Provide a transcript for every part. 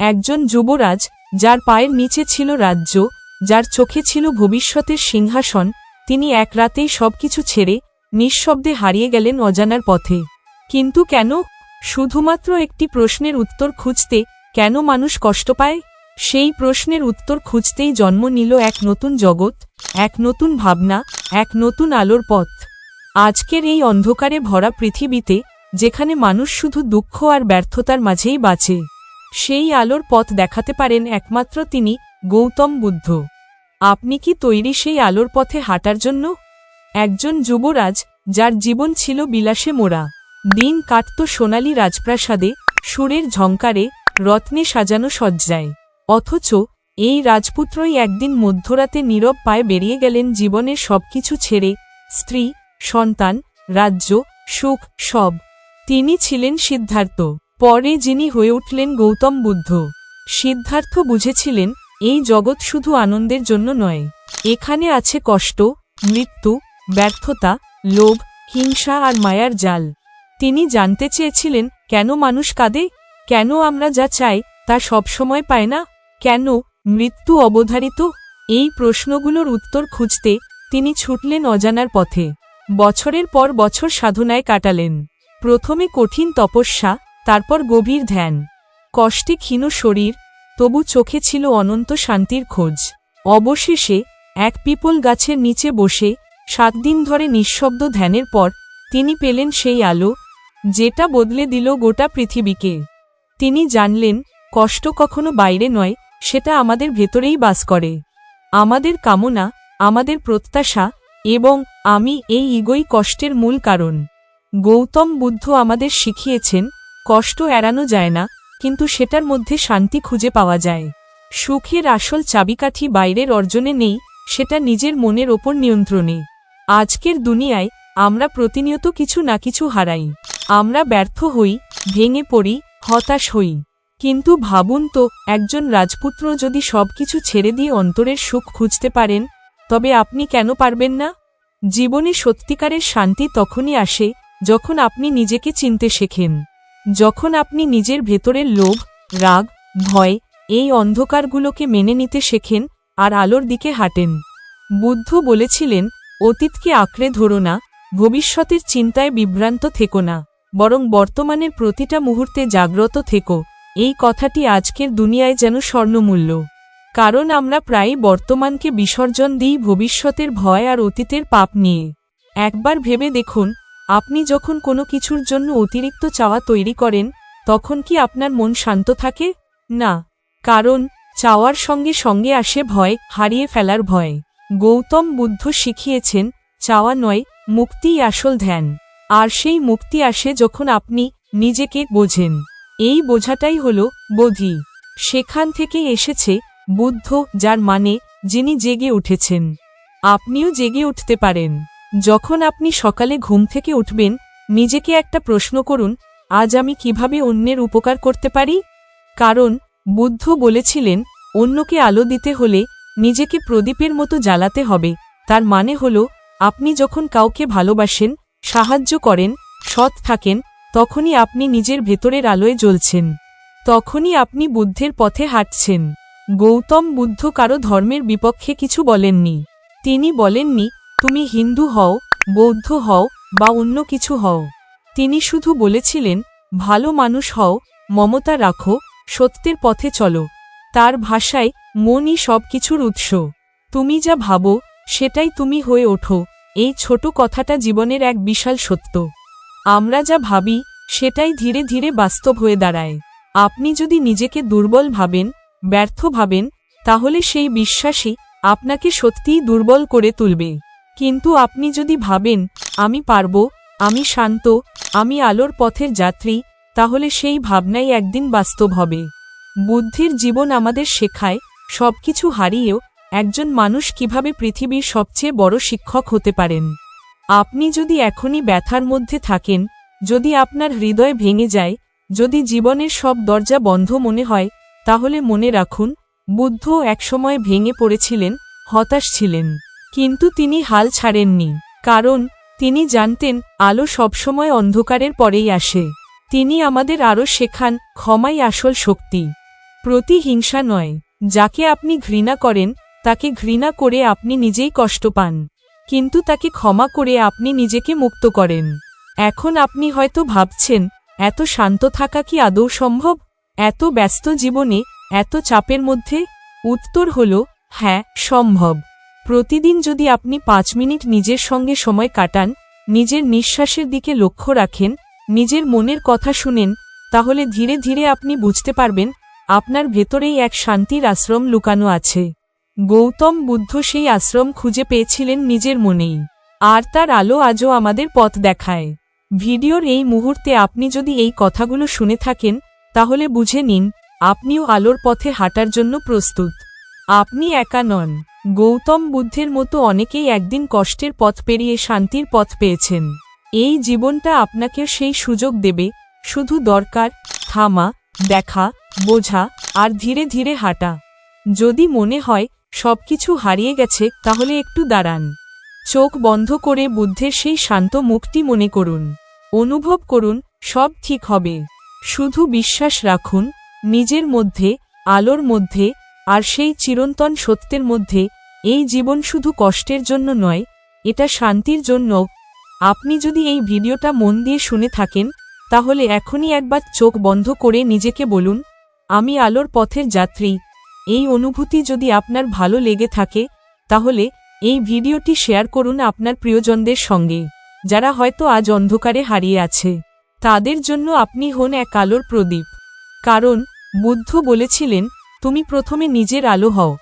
একজন যুবরাজ, যার পায়ের নিচে ছিল রাজ্য, যার চোখে ছিল ভবিষ্যতের সিংহাসন, তিনি এক রাতেই সবকিছু ছেড়ে, নিঃশব্দে হারিয়ে গেলেন অজানার পথে। কিন্তু কেন? শুধুমাত্র একটি প্রশ্নের উত্তর খুঁজতে কেন মানুষ কষ্ট পায়? সেই প্রশ্নের উত্তর খুঁজতেই জন্ম নিল এক নতুন জগৎ, এক নতুন ভাবনা, এক নতুন আলোর পথ। আজকের এই অন্ধকারে ভরা পৃথিবীতে, যেখানে মানুষ শুধু দুঃখ আর ব্যর্থতার মাঝেই বাঁচে। সেই আলোর পথ দেখাতে পারেন একমাত্র তিনি, গৌতম বুদ্ধ। আপনি কি তৈরি সেই আলোর পথে হাঁটার জন্য? একজন যুবরাজ, যার জীবন ছিল বিলাসে মোড়া। দিন কাটত সোনালী রাজপ্রাসাদে, সুরের ঝঙ্কারে রত্নে সাজানো সজ্জায়। অথচ, এই রাজপুত্রই একদিন মধ্যরাতে নীরব পায়ে বেরিয়ে গেলেন জীবনের সবকিছু ছেড়ে। স্ত্রী, সন্তান, রাজ্য, সুখ, সব। তিনি ছিলেন সিদ্ধার্থ। পরে যিনি হয়ে উঠলেন গৌতম বুদ্ধ, সিদ্ধার্থ বুঝেছিলেন, এই জগৎ শুধু আনন্দের জন্য নয়, এখানে আছে কষ্ট, মৃত্যু, ব্যর্থতা, লোভ, হিংসা আর মায়ার জাল। তিনি জানতে চেয়েছিলেন, কেন মানুষ কাঁদে? কেন আমরা যা চাই, তা সবসময় পায় না? কেন মৃত্যু অবধারিত? এই প্রশ্নগুলোর উত্তর খুঁজতে তিনি ছুটলেন অজানার পথে। বছরের পর বছর সাধনায় কাটালেন। প্রথমে কঠিন তপস্যা তারপর গভীর ধ্যান। কষ্টে ক্ষীণ শরীর, তবু চোখে ছিল অনন্ত শান্তির খোঁজ। অবশেষে এক পিপল গাছের নিচে বসে সাত দিন ধরে নিঃশব্দ ধ্যানের পর তিনি পেলেন সেই আলো, যেটা বদলে দিল গোটা পৃথিবীকে। তিনি জানলেন, কষ্ট কখনো বাইরে নয়, সেটা আমাদের ভেতরেই বাস করে। আমাদের কামনা, আমাদের প্রত্যাশা এবং আমি এই ইগোই কষ্টের মূল কারণ। গৌতম বুদ্ধ আমাদের শিখিয়েছেন কষ্ট এড়ানো যায় না, কিন্তু সেটার মধ্যে শান্তি খুঁজে পাওয়া যায়। সুখের আসল চাবিকাঠি বাইরের অর্জনে নেই, সেটা নিজের মনের ওপর নিয়ন্ত্রণে। আজকের দুনিয়ায় আমরা প্রতিনিয়ত কিছু না কিছু হারাই। আমরা ব্যর্থ হই, ভেঙে পড়ি, হতাশ হই। কিন্তু ভাবুন তো, একজন রাজপুত্র যদি সবকিছু ছেড়ে দিয়ে অন্তরের সুখ খুঁজতে পারেন, তবে আপনি কেন পারবেন না? জীবনে সত্যিকারের শান্তি তখনই আসে, যখন আপনি নিজেকে চিনতে শেখেন। যখন আপনি নিজের ভেতরের লোভ, রাগ, ভয় এই অন্ধকারগুলোকে মেনে নিতে শেখেন আর আলোর দিকে হাঁটেন। বুদ্ধ বলেছিলেন, অতীতকে আঁকড়ে ধরো না, ভবিষ্যতের চিন্তায় বিভ্রান্ত থেকো না, বরং বর্তমানের প্রতিটা মুহূর্তে জাগ্রত থেকো। এই কথাটি আজকের দুনিয়ায় যেন স্বর্ণমূল্য। কারণ আমরা প্রায়ই বর্তমানকে বিসর্জন দিই ভবিষ্যতের ভয় আর অতীতের পাপ নিয়ে। একবার ভেবে দেখুন আপনি যখন কোনো কিছুর জন্য অতিরিক্ত চাওয়া তৈরি করেন, তখন কি আপনার মন শান্ত থাকে? না, কারণ চাওয়ার সঙ্গে সঙ্গে আসে ভয়, হারিয়ে ফেলার ভয়। গৌতম বুদ্ধ শিখিয়েছেন, চাওয়া নয়, মুক্তিই আসল ধ্যান। আর সেই মুক্তি আসে যখন আপনি নিজেকে বোঝেন। এই বোঝাটাই হল বোধি। সেখান থেকে এসেছে বুদ্ধ, যার মানে যিনি জেগে উঠেছেন। আপনিও জেগে উঠতে পারেন। যখন আপনি সকালে ঘুম থেকে উঠবেন, নিজেকে একটা প্রশ্ন করুন, আজ আমি কীভাবে অন্যের উপকার করতে পারি? কারণ, বুদ্ধ বলেছিলেন, অন্যকে আলো দিতে হলে নিজেকে প্রদীপের মতো জ্বালাতে হবে। তার মানে হল, আপনি যখন কাউকে ভালোবাসেন, সাহায্য করেন, সৎ থাকেন, তখনই আপনি নিজের ভেতরের আলোয় জ্বলছেন। তখনই আপনি বুদ্ধের পথে হাঁটছেন। গৌতম বুদ্ধ কারও ধর্মের বিপক্ষে কিছু বলেননি। তিনি বলেননি তুমি হিন্দু হও, বৌদ্ধ হও, বা অন্য কিছু হও। তিনি শুধু বলেছিলেন, ভালো মানুষ হও, মমতা রাখো, সত্যের পথে চলো। তার ভাষায় মনই সব কিছুর উৎস। তুমি যা ভাবো, সেটাই তুমি হয়ে ওঠো। এই ছোট কথাটা জীবনের এক বিশাল সত্য। আমরা যা ভাবি, সেটাই ধীরে ধীরে বাস্তব হয়ে দাঁড়ায়। আপনি যদি নিজেকে দুর্বল ভাবেন, ব্যর্থ ভাবেন, তাহলে সেই বিশ্বাসই আপনাকে সত্যিই দুর্বল করে তুলবে। কিন্তু আপনি যদি ভাবেন, আমি পারব, আমি শান্ত, আমি আলোর পথের যাত্রী, তাহলে সেই ভাবনাই একদিন বাস্তব হবে। বুদ্ধির জীবন আমাদের শেখায়, সবকিছু হারিয়েও একজন মানুষ কীভাবে পৃথিবীর সবচেয়ে বড় শিক্ষক হতে পারেন। আপনি যদি এখনই ব্যথার মধ্যে থাকেন, যদি আপনার হৃদয় ভেঙে যায়, যদি জীবনের সব দরজা বন্ধ মনে হয়, তাহলে মনে রাখুন বুদ্ধ একসময় ভেঙে পড়েছিলেন, হতাশ ছিলেন। কিন্তু তিনি হাল ছাড়েননি, কারণ তিনি জানতেন আলো সবসময় অন্ধকারের পরেই আসে। তিনি আমাদের আরও শেখান, ক্ষমাই আসল শক্তি। প্রতিহিংসা নয়, যাকে আপনি ঘৃণা করেন, তাকে ঘৃণা করে আপনি নিজেই কষ্ট পান। কিন্তু তাকে ক্ষমা করে আপনি নিজেকে মুক্ত করেন। এখন আপনি হয়তো ভাবছেন, এত শান্ত থাকা কি আদৌ সম্ভব? এত ব্যস্ত জীবনে, এত চাপের মধ্যে? উত্তর হল হ্যাঁ সম্ভব। প্রতিদিন যদি আপনি পাঁচ মিনিট নিজের সঙ্গে সময় কাটান, নিজের নিঃশ্বাসের দিকে লক্ষ্য রাখেন, নিজের মনের কথা শুনেন, তাহলে ধীরে ধীরে আপনি বুঝতে পারবেন আপনার ভেতরেই এক শান্তির আশ্রম লুকানো আছে। গৌতম বুদ্ধ সেই আশ্রম খুঁজে পেয়েছিলেন নিজের মনেই। আর তার আলো আজও আমাদের পথ দেখায়। ভিডিওর এই মুহূর্তে আপনি যদি এই কথাগুলো শুনে থাকেন, তাহলে বুঝে নিন, আপনিও আলোর পথে হাঁটার জন্য প্রস্তুত। আপনি একা নন। গৌতম বুদ্ধের মতো অনেকেই একদিন কষ্টের পথ পেরিয়ে শান্তির পথ পেয়েছেন। এই জীবনটা আপনাকে সেই সুযোগ দেবে, শুধু দরকার, থামা, দেখা, বোঝা, আর ধীরে ধীরে হাঁটা। যদি মনে হয় সবকিছু হারিয়ে গেছে, তাহলে একটু দাঁড়ান। চোখ বন্ধ করে বুদ্ধের সেই শান্ত মুখটি মনে করুন। অনুভব করুন, সব ঠিক হবে। শুধু বিশ্বাস রাখুন, নিজের মধ্যে, আলোর মধ্যে আর সেই চিরন্তন সত্যের মধ্যে, এই জীবন শুধু কষ্টের জন্য নয়, এটা শান্তির জন্য। আপনি যদি এই ভিডিওটা মন দিয়ে শুনে থাকেন, তাহলে এখনই একবার চোখ বন্ধ করে নিজেকে বলুন, আমি আলোর পথের যাত্রী। এই অনুভূতি যদি আপনার ভালো লেগে থাকে, তাহলে এই ভিডিওটি শেয়ার করুন আপনার প্রিয়জনদের সঙ্গে, যারা হয়তো আজ অন্ধকারে হারিয়ে আছে। তাদের জন্য আপনি হন এক আলোর প্রদীপ। কারণ, বুদ্ধ বলেছিলেন তুমি প্রথমে নিজের আলো হও।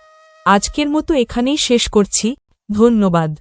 আজকের মতো এখানেই শেষ করছি। ধন্যবাদ।